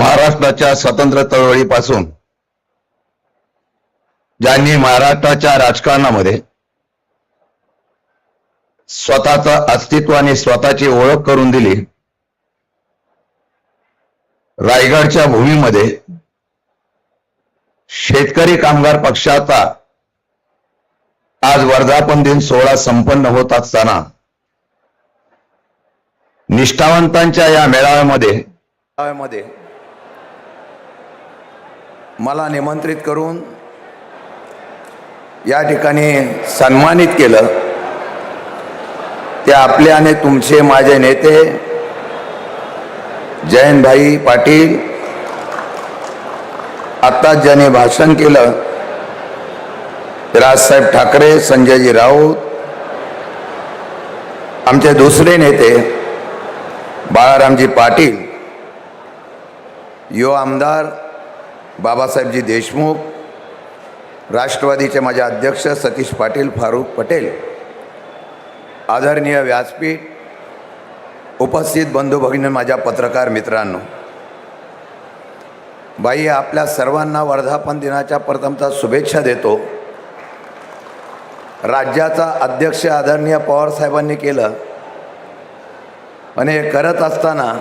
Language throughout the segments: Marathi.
महाराष्ट्राच्या स्वातंत्र्य चळवळीपासून ज्यांनी महाराष्ट्राच्या राजकारणामध्ये स्वतःचं अस्तित्व आणि स्वतःची ओळख करून दिली रायगडच्या भूमीमध्ये शेतकरी कामगार पक्षाचा आज वर्धापन दिन सोहळा संपन्न होत असताना निष्ठावंतांच्या या मेळाव्यामध्ये मेळाव्यामध्ये मला निमंत्रित करून या ठिकाणी सन्मानित केलं. ते आपले आणि तुमचे माझे नेते जयंतभाई पाटील आत्ताच ज्याने भाषण केलं राजसाहेब ठाकरे संजयजी राऊत आमचे दुसरे नेते बाळारामजी पाटील यो आमदार बाबासाहेबजी देशमुख राष्ट्रवादीचे माझे अध्यक्ष सतीश पाटील फारूक पटेल आदरणीय व्यासपीठ उपस्थित बंधू भगिनी माझ्या पत्रकार मित्रांनो बाई आपल्या सर्वांना वर्धापन दिनाच्या प्रथमता शुभेच्छा देतो. राज्याचा अध्यक्ष आदरणीय पवारसाहेबांनी केलं. आणि हे करत असताना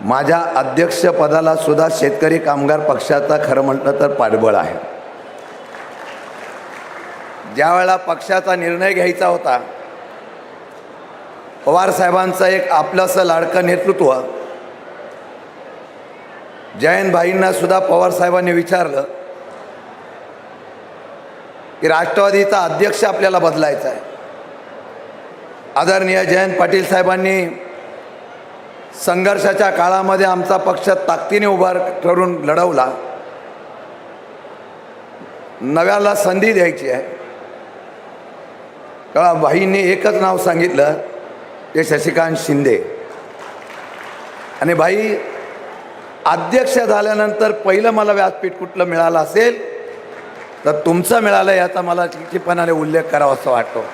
माझ्या अध्यक्षपदाला सुद्धा शेतकरी कामगार पक्षाचा खरं म्हटलं तर पाठबळ आहे. ज्यावेळेला पक्षाचा निर्णय घ्यायचा होता पवार साहेबांचं एक आपलंसं लाडकं नेतृत्व जयंतभाईंना सुद्धा पवार साहेबांनी विचारलं की राष्ट्रवादीचा अध्यक्ष आपल्याला बदलायचा आहे. आदरणीय जयंत पाटील साहेबांनी संघर्षाच्या काळामध्ये आमचा पक्ष ताकदीने उभा करून लढवला. नव्याला संधी द्यायची आहे. का भाईंनी एकच नाव सांगितलं ते शशिकांत शिंदे. आणि भाई अध्यक्ष झाल्यानंतर पहिलं मला व्यासपीठ कुठलं मिळालं असेल तर तुमचं मिळालं याचा मला चिकचिपणाने उल्लेख करावा असं वाटतो.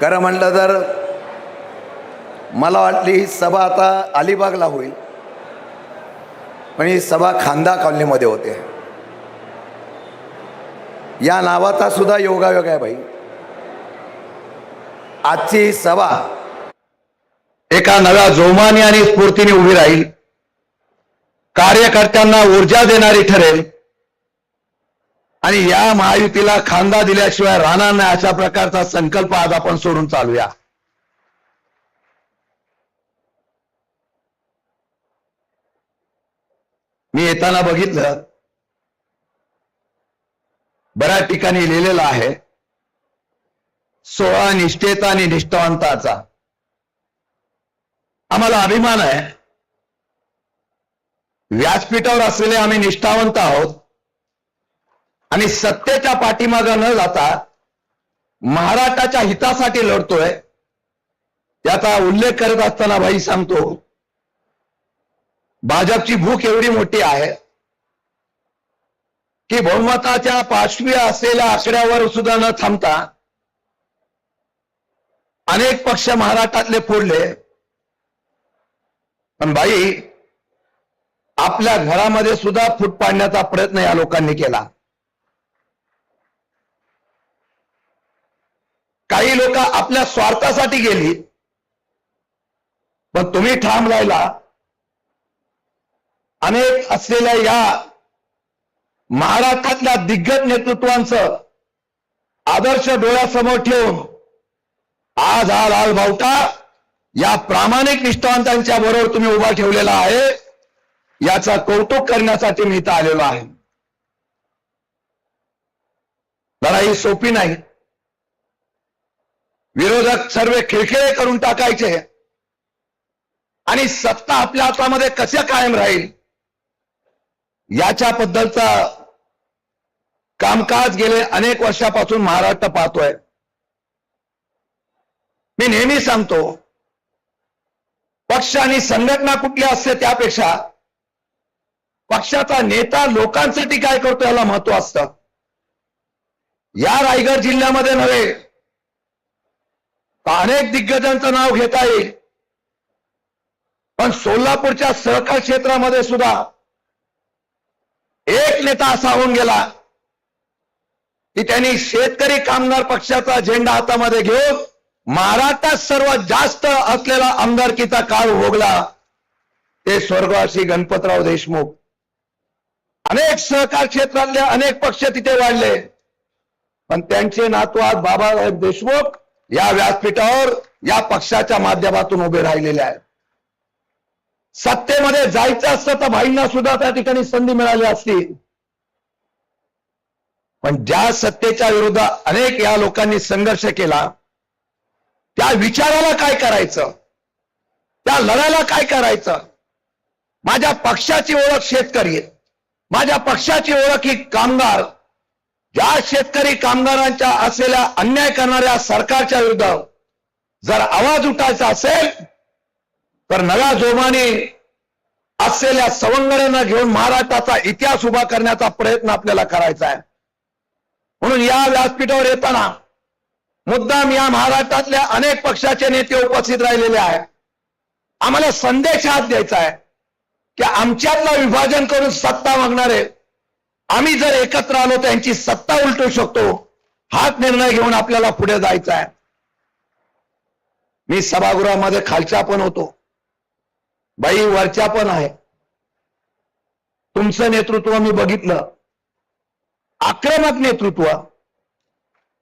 खरं म्हटलं तर मला वाटली ही सभा आता अलिबागला होईल. पण ही सभा खांदा कॉलनीमध्ये होते. या नावाचा सुद्धा योगायोग आहे भाई आजची ही सभा एका नव्या जोमाने आणि स्फूर्तीने उभी राहील. कार्यकर्त्यांना ऊर्जा देणारी ठरेल. आणि या महायुतीला खांदा दिल्याशिवाय राहणार नाही अशा प्रकारचा संकल्प आज आपण सोडून चालूया. मी येताना बघितलं. बऱ्याच ठिकाणी लिहिलेलं आहे सोळा निष्ठेचा आणि निष्ठावंताचा. आम्हाला अभिमान आहे. व्यासपीठावर असलेले आम्ही निष्ठावंत आहोत. आणि सत्तेच्या पाठीमागं न जाता महाराष्ट्राच्या हितासाठी लढतोय. त्याचा उल्लेख करत असताना भाई सांगतो भाजपची भूक एवढी मोठी आहे की बहुमताच्या पाचवी असलेल्या आकड्यावर सुद्धा न थांबता अनेक पक्ष महाराष्ट्रातले फोडले. पण बाई आपल्या घरामध्ये सुद्धा फूट पाडण्याचा प्रयत्न या लोकांनी केला. काही लोक आपल्या स्वार्थासाठी गेली पण तुम्ही ठाम राहिला. अनेक असलेल्या या महाराष्ट्रातल्या दिग्गज नेतृत्वांचं आदर्श डोळ्यासमोर ठेवून आज हा लाल भावटा या प्रामाणिक निष्ठावंतांच्या बरोबर तुम्ही उभा ठेवलेला आहे याचा कौतुक करण्यासाठी मी इथं आलेलो आहे. लढाई सोपी नाही. विरोधक सर्व खिळखिळे करून टाकायचे. आणि सत्ता आपल्या हातामध्ये कसे कायम राहील? याच्याबद्दलचा कामकाज गेले अनेक वर्षापासून महाराष्ट्र पाहतोय. मी नेहमी सांगतो पक्ष आणि संघटना कुठली असते त्यापेक्षा पक्षाचा नेता लोकांसाठी काय करतो याला महत्त्व असतं. या रायगड जिल्ह्यामध्ये नव्हे अनेक दिग्गजांचं नाव घेता येईल. पण सोलापूरच्या सहकार क्षेत्रामध्ये सुद्धा एक नेता असा होऊन गेला की त्यांनी शेतकरी कामगार पक्षाचा झेंडा हातामध्ये घेऊन महाराष्ट्रात सर्वात जास्त असलेला आमदारकीचा काळ भोगला ते स्वर्गवासी गणपतराव देशमुख. अनेक सहकार क्षेत्रातले अनेक पक्ष तिथे वाढले. पण त्यांचे नातू आज बाबासाहेब देशमुख या व्यासपीठावर या पक्षाच्या माध्यमातून उभे राहिलेले आहेत. सत्तेमध्ये जायचं असतं तर भाईंना सुद्धा त्या ठिकाणी संधी मिळाली असती. पण ज्या सत्तेच्या विरोधात अनेक या लोकांनी संघर्ष केला त्या विचाराला काय करायचं? त्या लढायला काय करायचं? माझ्या पक्षाची ओळख शेतकरी माझ्या पक्षाची ओळख ही कामगार. ज्या शेतकरी कामगारांच्या असलेल्या अन्याय करणाऱ्या सरकारच्या विरुद्ध जर आवाज उठायचा असेल तर नव्या जोमाने असलेल्या सवंगड्यांना घेऊन महाराष्ट्राचा इतिहास उभा करण्याचा प्रयत्न आपल्याला करायचा आहे. म्हणून या व्यासपीठावर येताना मुद्दाम या महाराष्ट्रातल्या अनेक पक्षाचे नेते उपस्थित राहिलेले आहेत. आम्हाला संदेश हाच द्यायचा आहे की आमच्यातला विभाजन करून सत्ता मागणारे आम्ही जर एकत्र आलो त्यांची सत्ता उलटू शकतो हाच निर्णय घेऊन आपल्याला पुढे जायचा आहे. मी सभागृहामध्ये खालच्या पण होतो. बाई वरच्या पण आहे. तुमचं नेतृत्व मी बघितलं. आक्रमक नेतृत्व.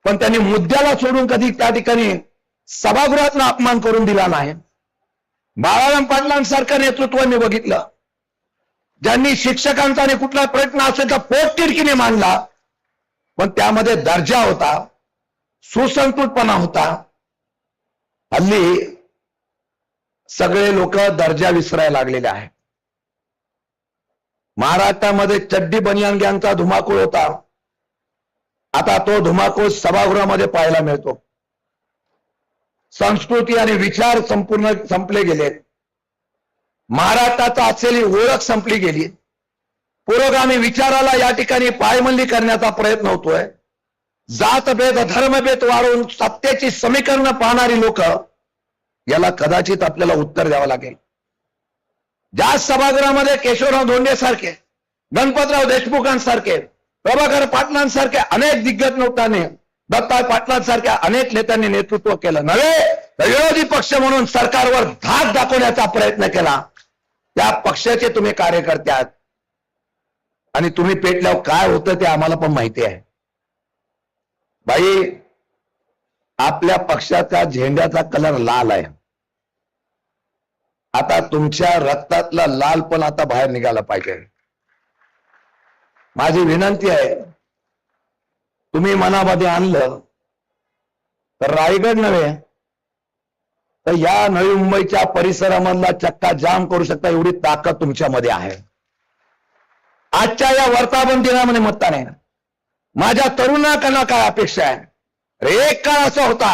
पण त्यांनी मुद्द्याला सोडून कधी त्या ठिकाणी सभागृहातला अपमान करून दिला नाही. बाळाराम पाटलांसारखं नेतृत्व मी बघितलं. ज्यांनी शिक्षकांचा आणि कुठला प्रयत्न असेल तर पोटतिडकीने मांडला. पण त्यामध्ये दर्जा होता. सुसंस्कृतपणा होता. हल्ली सगळे लोक दर्जा विसरायला लागलेले आहे महाराष्ट्रामध्ये चड्डी बनियान गँगचा धुमाकूळ होता. आता तो धुमाकूळ सभागृहामध्ये पाहायला मिळतो. संस्कृती आणि विचार संपूर्ण संपले गेलेत महाराष्ट्राचा असलेली ओळख संपली गेली. पुरोगामी विचाराला या ठिकाणी पायमल्ली करण्याचा प्रयत्न होतोय. जातभेद धर्मभेद वाढवून सत्तेची समीकरणं पाहणारी लोक याला कदाचित आपल्याला उत्तर द्यावं लागेल. ज्या सभागृहामध्ये केशवराव धोंडे सारखे गणपतराव देशमुखांसारखे प्रभाकर पाटलांसारखे अनेक दिग्गज लोकांनी दत्ता पाटलांसारख्या अनेक नेत्यांनी नेतृत्व केलं. नव्हे तर विरोधी पक्ष म्हणून सरकारवर धाक दाखवण्याचा प्रयत्न केला. त्या पक्षाचे तुम्ही कार्यकर्ते आहात आणि तुम्ही पेटल्यावर काय होतं ते आम्हाला पण माहिती आहे. बाई आपल्या पक्षाचा झेंड्याचा कलर लाल आहे. आता तुमच्या रक्तातला लाल पण आता बाहेर निघाला पाहिजे. माझी विनंती आहे तुम्ही मनामध्ये आणलं तर रायगड नव्हे तर या नवी मुंबईच्या परिसरामधला चक्का जाम करू शकता एवढी ताकद तुमच्यामध्ये आहे. आजच्या या वर्तापन दिनामध्ये मतदान आहे माझ्या तरुणाकडनं काय अपेक्षा आहे? रे एक काळ असा होता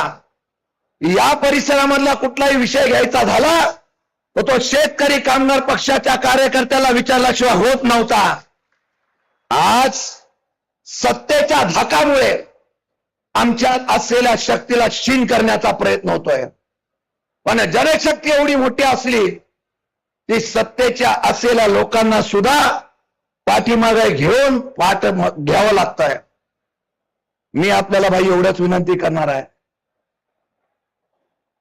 या परिसरामधला कुठलाही विषय घ्यायचा झाला तर तो शेतकरी कामगार पक्षाच्या कार्यकर्त्याला विचारल्याशिवाय होत नव्हता. आज सत्तेच्या धाकामुळे आमच्यात असलेल्या शक्तीला क्षीण करण्याचा प्रयत्न होतोय. पण जनशक्ती एवढी मोठी असली ती सत्तेच्या असलेल्या लोकांना सुद्धा पाठीमागे घेऊन पाठ घ्यावं लागतंय. मी आपल्याला भाई एवढ्याच विनंती करणार आहे.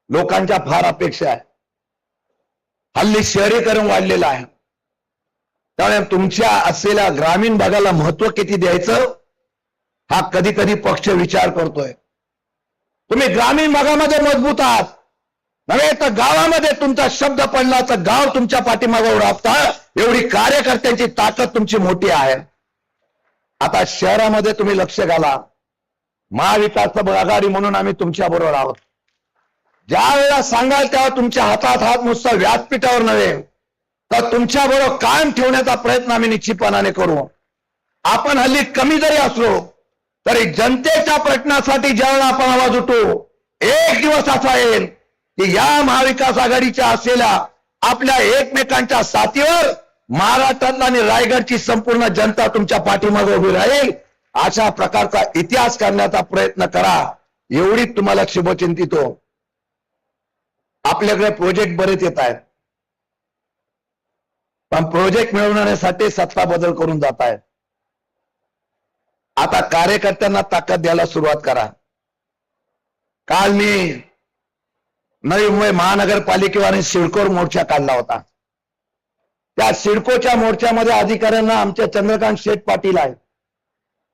लोकांच्या फार अपेक्षा आहे. हल्ली शहरीकरण वाढलेलं आहे. त्यामुळे तुमच्या असलेल्या ग्रामीण भागाला महत्त्व किती द्यायचं हा कधी कधी पक्ष विचार करतोय. तुम्ही ग्रामीण भागामध्ये मजबूत आहात. नव्हे तर गावामध्ये तुमचा शब्द पडला तर गाव तुमच्या पाठीमागे राबता एवढी कार्यकर्त्यांची ताकद तुमची मोठी आहे. आता शहरामध्ये तुम्ही लक्ष घाला. महाविकास आघाडी म्हणून आम्ही तुमच्या बरोबर आहोत. ज्या वेळेला सांगाल तेव्हा तुमच्या हातात हात नुसता व्यासपीठावर नव्हे तर तुमच्या बरोबर कायम ठेवण्याचा प्रयत्न आम्ही निश्चितपणाने करू. आपण हल्ली कमी जरी असलो तरी जनतेच्या प्रश्नासाठी ज्यावेळेला आपण आवाज उठू एक दिवस असा येईल की या महाविकास आघाडीच्या असलेल्या आपल्या एकमेकांच्या साथीवर महाराष्ट्रातला आणि रायगडची संपूर्ण जनता तुमच्या पाठीमागे उभी राहील. अशा प्रकारचा इतिहास करण्याचा प्रयत्न करा. एवढी तुम्हाला शुभचिंतितो. हो आपल्याकडे प्रोजेक्ट बरेच येत आहेत. पण प्रोजेक्ट मिळवण्यासाठी सत्ता बदल करून जात आहेत. आता कार्यकर्त्यांना ताकद द्यायला सुरुवात करा. काल मी नवी मुंबई महानगरपालिकेवर सिडकोर मोर्चा काढला होता. त्या सिडकोच्या मोर्चामध्ये अधिकाऱ्यांना आमच्या चंद्रकांत शेठ पाटील आहे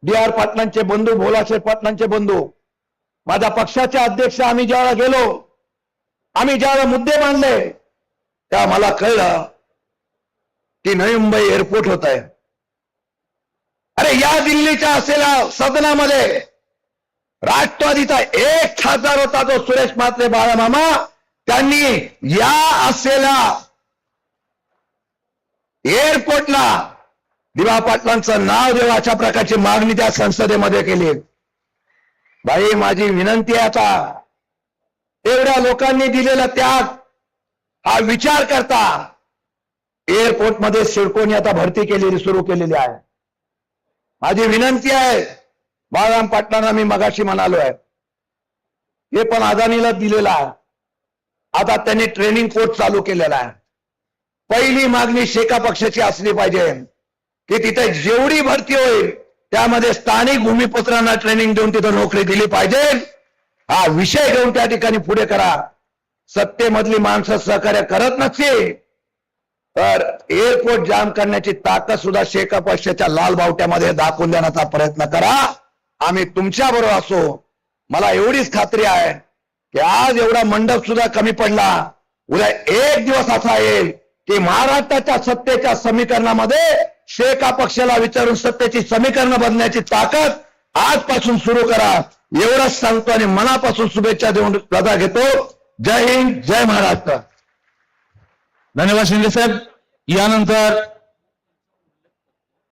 डी आर पाटलांचे बंधू भोलाशेठ पाटलांचे बंधू. माझ्या पक्षाचे अध्यक्ष आम्ही ज्यावेळेला गेलो आम्ही ज्यावेळेला मुद्दे मांडले त्या मला कळलं की नवी मुंबई एअरपोर्ट होत आहे अरे या दिल्लीच्या असलेल्या सदनामध्ये राष्ट्रवादीचा एक खासदार होता तो सुरेश म्हात्रे बाळामामा. त्यांनी या असलेल्या एअरपोर्टला दिवा पाटलांचं नाव देऊ अशा प्रकारची मागणी त्या संसदेमध्ये केली. भाई माझी विनंती आहे आता एवढ्या लोकांनी दिलेला त्याग हा विचार करता एअरपोर्टमध्ये सिडकोनी आता भरती केलेली सुरू केलेली आहे. माझी विनंती आहे बाळराम पाटलांना मी मगाशी म्हणालो आहे. हे पण अदानीला दिलेला आहे. आता त्यांनी ट्रेनिंग कोर्स चालू केलेला आहे. पहिली मागणी शेका पक्षाची असली पाहिजे की तिथे जेवढी भरती होईल त्यामध्ये स्थानिक भूमिपुत्रांना ट्रेनिंग देऊन तिथं नोकरी दिली पाहिजे. हा विषय घेऊन त्या ठिकाणी पुढे करा. सत्तेमधली माणसं सहकार्य करत नसतील तर एअरपोर्ट जाम करण्याची ताकद सुद्धा शेका पक्षाच्या लाल बावट्यामध्ये दाखवून देण्याचा प्रयत्न करा. आम्ही तुमच्या बरोबर असो. मला एवढीच खात्री आहे की आज एवढा मंडप सुद्धा कमी पडला. उद्या एक दिवस असा येईल की महाराष्ट्राच्या सत्तेच्या समीकरणामध्ये शेका पक्षाला विचारून सत्तेची समीकरण बदलण्याची ताकद आजपासून सुरू करा. एवढंच सांगतो आणि मनापासून शुभेच्छा देऊन रजा घेतो. जय हिंद जय महाराष्ट्र. धन्यवाद शिंदे साहेब. यानंतर